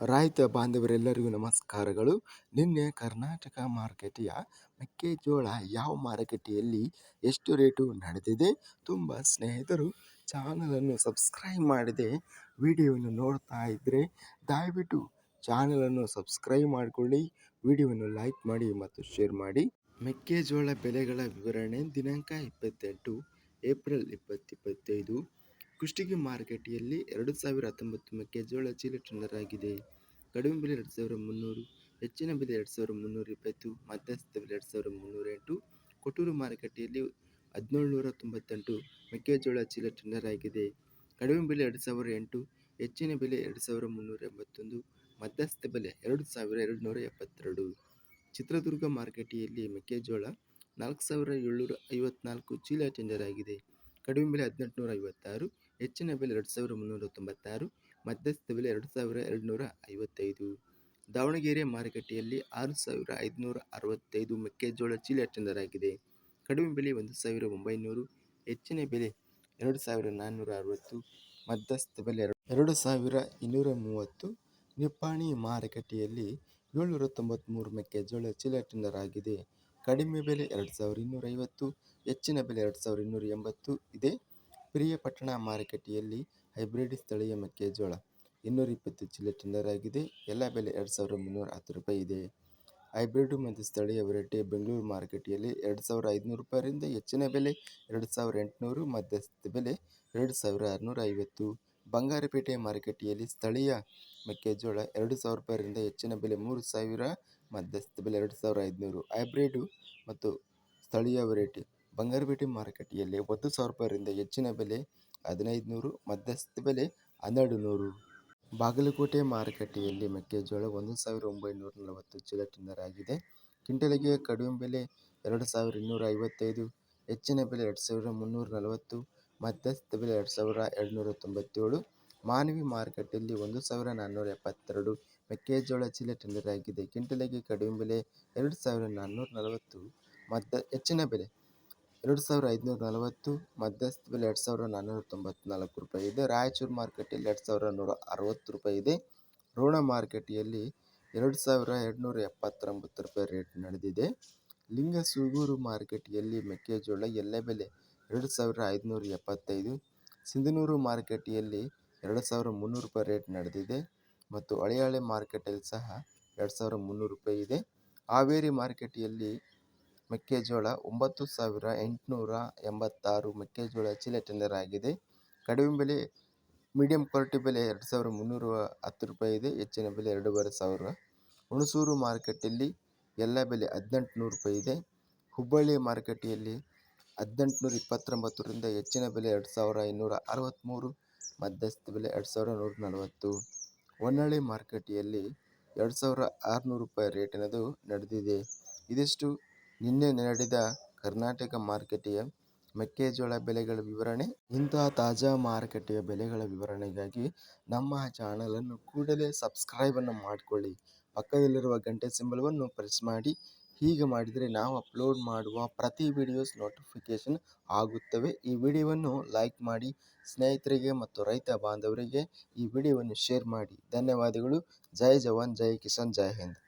ರೈತ ಬಾಂಧವರೆಲ್ಲರಿಗೂ ನಮಸ್ಕಾರಗಳು. ನಿನ್ನೆ ಕರ್ನಾಟಕ ಮಾರುಕಟ್ಟೆಯ ಮೆಕ್ಕೆಜೋಳ ಯಾವ ಮಾರುಕಟ್ಟೆಯಲ್ಲಿ ಎಷ್ಟು ರೇಟು ನಡೆದಿದೆ ತುಂಬ ಸ್ನೇಹಿತರು ಚಾನಲನ್ನು ಸಬ್ಸ್ಕ್ರೈಬ್ ಮಾಡದೆ ವಿಡಿಯೋವನ್ನು ನೋಡ್ತಾ ಇದ್ದರೆ ದಯವಿಟ್ಟು ಚಾನಲನ್ನು ಸಬ್ಸ್ಕ್ರೈಬ್ ಮಾಡಿಕೊಳ್ಳಿ, ವಿಡಿಯೋವನ್ನು ಲೈಕ್ ಮಾಡಿ ಮತ್ತು ಶೇರ್ ಮಾಡಿ. ಮೆಕ್ಕೆಜೋಳ ಬೆಲೆಗಳ ವಿವರಣೆ ದಿನಾಂಕ ಇಪ್ಪತ್ತೆಂಟು ಏಪ್ರಿಲ್ ಇಪ್ಪತ್ತಿಪ್ಪತ್ತೈದು ಕುಷ್ಟಗಿ ಮಾರುಕಟ್ಟೆಯಲ್ಲಿ ಎರಡು ಸಾವಿರ ಹತ್ತೊಂಬತ್ತು ಮೆಕ್ಕೆಜೋಳ ಚೀಲ ಟೆಂಡರ್ ಆಗಿದೆ. ಕಡಿಮೆ ಬೆಲೆ ಎರಡು ಸಾವಿರ ಮುನ್ನೂರು, ಹೆಚ್ಚಿನ ಬೆಲೆ ಎರಡು ಸಾವಿರ ಮುನ್ನೂರ ಇಪ್ಪತ್ತು, ಮಧ್ಯಸ್ಥ ಬೆಲೆ ಎರಡು ಸಾವಿರ ಮುನ್ನೂರ ಎಂಟು, ಕೊಟ್ಟೂರು ಮಾರುಕಟ್ಟೆಯಲ್ಲಿ ಹದಿನೇಳು ನೂರ ತೊಂಬತ್ತೆಂಟು ಮೆಕ್ಕೆಜೋಳ ಚೀಲ ಟೆಂಡರ್ ಆಗಿದೆ. ಕಡಿಮೆ ಬೆಲೆ ಎರಡು ಸಾವಿರ ಎಂಟು, ಹೆಚ್ಚಿನ ಬೆಲೆ ಎರಡು ಸಾವಿರ ಮುನ್ನೂರ ಎಂಬತ್ತೊಂದು, ಮಧ್ಯಸ್ಥ ಬೆಲೆ ಎರಡು ಸಾವಿರ ಎರಡು ನೂರ ಎಪ್ಪತ್ತೆರಡು. ಚಿತ್ರದುರ್ಗ ಮಾರುಕಟ್ಟೆಯಲ್ಲಿ ಮೆಕ್ಕೆಜೋಳ ನಾಲ್ಕು ಸಾವಿರ ಏಳ್ನೂರ ಐವತ್ನಾಲ್ಕು ಚೀಲ ಟೆಂಡರ್ ಆಗಿದೆ. ಕಡಿಮೆ ಬೆಲೆ ಹದಿನೆಂಟುನೂರ ಐವತ್ತಾರು ಹೆಚ್ಚಿನ ಬೆಲೆ ಎರಡು ಸಾವಿರ ಮುನ್ನೂರ ತೊಂಬತ್ತಾರು ಮಧ್ಯಸ್ಥ ಬೆಲೆ ಎರಡು ಸಾವಿರ ಎರಡುನೂರ ಐವತ್ತೈದು. ದಾವಣಗೆರೆ ಮಾರುಕಟ್ಟೆಯಲ್ಲಿ ಆರು ಸಾವಿರ ಐದುನೂರ ಅರವತ್ತೈದು ಮೆಕ್ಕೆಜೋಳ ಚೀಲ ಟೆಂಡರ್ ಆಗಿದೆ ಕಡಿಮೆ ಬೆಲೆ ಒಂದು ಸಾವಿರ ಒಂಬೈನೂರು, ಹೆಚ್ಚಿನ ಬೆಲೆ ಎರಡು ಸಾವಿರ ನಾನ್ನೂರ ಅರವತ್ತು ಮಧ್ಯಸ್ಥ ಬೆಲೆ ಎರಡು ಸಾವಿರ ಇನ್ನೂರ ಮೂವತ್ತು. ನಿಪ್ಪಾಣಿ ಮಾರುಕಟ್ಟೆಯಲ್ಲಿ ಏಳ್ನೂರ ತೊಂಬತ್ತ್ಮೂರು ಮೆಕ್ಕೆಜೋಳ ಚೀಲ ಟೆಂಡರ್ ಕಡಿಮೆ ಬೆಲೆ ಎರಡು ಸಾವಿರ ಇನ್ನೂರ ಐವತ್ತು, ಹೆಚ್ಚಿನ ಬೆಲೆ ಎರಡು ಸಾವಿರ ಇನ್ನೂರ ಎಂಬತ್ತು ಇದೆ. ಪ್ರಿಯಪಟ್ಟಣ ಮಾರುಕಟ್ಟೆಯಲ್ಲಿ ಹೈಬ್ರಿಡ್ ಸ್ಥಳೀಯ ಮೆಕ್ಕೆಜೋಳ ಇನ್ನೂರ ಇಪ್ಪತ್ತು ಚೀಲ ಟೆಂಡರ್ ಆಗಿದೆ ಎಲ್ಲ ಬೆಲೆ ಎರಡು ಸಾವಿರ ಮುನ್ನೂರ ಹತ್ತು ರೂಪಾಯಿ ಇದೆ. ಹೈಬ್ರಿಡ್ ಮತ್ತು ಸ್ಥಳೀಯ ವೆರೈಟಿ ಬೆಂಗಳೂರು ಮಾರುಕಟ್ಟೆಯಲ್ಲಿ ಎರಡು ಸಾವಿರ ಐದುನೂರು ರೂಪಾಯಿಯಿಂದ ಹೆಚ್ಚಿನ ಬೆಲೆ ಎರಡು ಸಾವಿರ ಎಂಟುನೂರು, ಮಧ್ಯಸ್ಥ ಬೆಲೆ ಎರಡು ಸಾವಿರ ಆರುನೂರ ಐವತ್ತು. ಬಂಗಾರಪೇಟೆ ಮಾರುಕಟ್ಟೆಯಲ್ಲಿ ಸ್ಥಳೀಯ ಮೆಕ್ಕೆಜೋಳ ಎರಡು ಸಾವಿರ ರೂಪಾಯಿಯಿಂದ ಹೆಚ್ಚಿನ ಬೆಲೆ ಮೂರು ಸಾವಿರ, ಮಧ್ಯಸ್ಥ ಬೆಲೆ ಎರಡು ಸಾವಿರ ಐದುನೂರು. ಹೈಬ್ರಿಡು ಮತ್ತು ಸ್ಥಳೀಯ ವೆರೈಟಿ ಬಂಗಾರಪೇಟೆ ಮಾರುಕಟ್ಟೆಯಲ್ಲಿ ಒಂದು ಸಾವಿರ ರೂಪಾಯಿಂದ ಹೆಚ್ಚಿನ ಬೆಲೆ ಹದಿನೈದು ನೂರು ಮಧ್ಯಸ್ಥ ಬೆಲೆ ಹನ್ನೆರಡು ನೂರು ಬಾಗಲಕೋಟೆ ಮಾರುಕಟ್ಟೆಯಲ್ಲಿ ಮೆಕ್ಕೆಜೋಳ ಒಂದು ಸಾವಿರ ಒಂಬೈನೂರ ನಲವತ್ತು ಚೀಲ ಟೆಂಡರ್ ಆಗಿದೆ. ಕ್ವಿಂಟಲಿಗೆ ಕಡಿಮೆ ಬೆಲೆ ಎರಡು ಸಾವಿರ ಇನ್ನೂರ ಐವತ್ತೈದು, ಹೆಚ್ಚಿನ ಬೆಲೆ ಎರಡು ಸಾವಿರ ಮುನ್ನೂರ ನಲವತ್ತು ಮಧ್ಯಸ್ಥ ಬೆಲೆ ಎರಡು ಸಾವಿರ ಎರಡುನೂರ ತೊಂಬತ್ತೇಳು. ಮಾನವಿ ಮಾರುಕಟ್ಟೆಯಲ್ಲಿ ಒಂದು ಸಾವಿರ ನಾನ್ನೂರ ಎಪ್ಪತ್ತೆರಡು ಮೆಕ್ಕೆಜೋಳ ಚೀಲ ಟೆಂಡರ್ ಆಗಿದೆ. ಕ್ವಿಂಟಲಿಗೆ ಕಡಿಮೆ ಬೆಲೆ ಎರಡು ಸಾವಿರ ನಾನ್ನೂರ ನಲವತ್ತು ಮಧ್ಯ ಹೆಚ್ಚಿನ ಬೆಲೆ ಎರಡು ಸಾವಿರ ಐದುನೂರ ನಲವತ್ತು ಮಧ್ಯಸ್ಥ ಬೆಲೆ ಎರಡು ಸಾವಿರ ನಾನ್ನೂರ ತೊಂಬತ್ನಾಲ್ಕು ರೂಪಾಯಿ ಇದೆ. ರಾಯಚೂರು ಮಾರುಕಟ್ಟೆಯಲ್ಲಿ ಎರಡು ಸಾವಿರ ನೂರ ಅರವತ್ತು ರೂಪಾಯಿ ಇದೆ. ರೋಣ ಮಾರುಕಟ್ಟೆಯಲ್ಲಿ ಎರಡು ಸಾವಿರ ಎರಡುನೂರ ಎಪ್ಪತ್ತೊಂಬತ್ತು ರೂಪಾಯಿ ರೇಟ್ ನಡೆದಿದೆ. ಲಿಂಗ ಸೂಗೂರು ಮಾರುಕಟ್ಟೆಯಲ್ಲಿ ಮೆಕ್ಕೆಜೋಳ ಎಲ್ಲ ಬೆಲೆ ಎರಡು ಸಾವಿರ ಐದುನೂರ ಎಪ್ಪತ್ತೈದು ಸಿಂಧನೂರು ಮಾರುಕಟ್ಟೆಯಲ್ಲಿ ಎರಡು ಸಾವಿರ ಮುನ್ನೂರು ರೂಪಾಯಿ ರೇಟ್ ನಡೆದಿದೆ ಮತ್ತು ಹಳೆಯಾಳೆ ಮಾರುಕಟ್ಟೆಯಲ್ಲಿ ಸಹ ಎರಡು ಸಾವಿರ ಮುನ್ನೂರು ರೂಪಾಯಿ ಇದೆ. ಹಾವೇರಿ ಮಾರುಕಟ್ಟೆಯಲ್ಲಿ ಮೆಕ್ಕೆಜೋಳ ಒಂಬತ್ತು ಸಾವಿರ ಎಂಟುನೂರ ಎಂಬತ್ತಾರು ಮೆಕ್ಕೆಜೋಳ ಚೀಲ ಟೆಂಡರ್ ಆಗಿದೆ. ಕಡಿಮೆ ಬೆಲೆ ಮೀಡಿಯಂ ಕ್ವಾಲಿಟಿ ಬೆಲೆ ಎರಡು ಸಾವಿರ ಮುನ್ನೂರ ಹತ್ತು ರೂಪಾಯಿ ಇದೆ. ಹೆಚ್ಚಿನ ಬೆಲೆ ಎರಡೂವರೆ ಸಾವಿರ. ಹುಣಸೂರು ಮಾರುಕಟ್ಟೆಯಲ್ಲಿ ಎಲ್ಲ ಬೆಲೆ ಹದಿನೆಂಟು ನೂರು ರೂಪಾಯಿ ಇದೆ. ಹುಬ್ಬಳ್ಳಿ ಮಾರುಕಟ್ಟೆಯಲ್ಲಿ ಹದಿನೆಂಟುನೂರ ಇಪ್ಪತ್ತೊಂಬತ್ತರಿಂದ ಹೆಚ್ಚಿನ ಬೆಲೆ ಎರಡು ಸಾವಿರ ಇನ್ನೂರ ಅರವತ್ತ್ಮೂರು ಮಧ್ಯಸ್ಥ ಬೆಲೆ ಎರಡು ಸಾವಿರ ನೂರ ನಲವತ್ತು. ಹೊನ್ನಾಳಿ ಮಾರುಕಟ್ಟೆಯಲ್ಲಿ ಎರಡು ಸಾವಿರ ಆರುನೂರು ರೂಪಾಯಿ ರೇಟಿನದು ನಡೆದಿದೆ. ಇದಿಷ್ಟು. ನಿನ್ನೆ ನಡೆದ ಕರ್ನಾಟಕ ಮಾರುಕಟ್ಟೆಯ ಮೆಕ್ಕೆಜೋಳ ಬೆಲೆಗಳ ವಿವರಣೆ, ಇಂತಹ ತಾಜಾ ಮಾರುಕಟ್ಟೆಯ ಬೆಲೆಗಳ ವಿವರಣೆಗಾಗಿ ನಮ್ಮ ಚಾನಲನ್ನು ಕೂಡಲೇ ಸಬ್ಸ್ಕ್ರೈಬನ್ನು ಮಾಡಿಕೊಳ್ಳಿ. ಪಕ್ಕದಲ್ಲಿರುವ ಗಂಟೆ ಸಿಂಬಲವನ್ನು ಪ್ರೆಸ್ ಮಾಡಿ. ಹೀಗೆ ಮಾಡಿದರೆ ನಾವು ಅಪ್ಲೋಡ್ ಮಾಡುವ ಪ್ರತಿ ವಿಡಿಯೋಸ್ ನೋಟಿಫಿಕೇಷನ್ ಆಗುತ್ತವೆ. ಈ ವಿಡಿಯೋವನ್ನು ಲೈಕ್ ಮಾಡಿ. ಸ್ನೇಹಿತರಿಗೆ ಮತ್ತು ರೈತ ಬಾಂಧವರಿಗೆ ಈ ವಿಡಿಯೋವನ್ನು ಶೇರ್ ಮಾಡಿ. ಧನ್ಯವಾದಗಳು. ಜೈ ಜವಾನ್, ಜೈ ಕಿಸಾನ್, ಜೈ ಹಿಂದ್.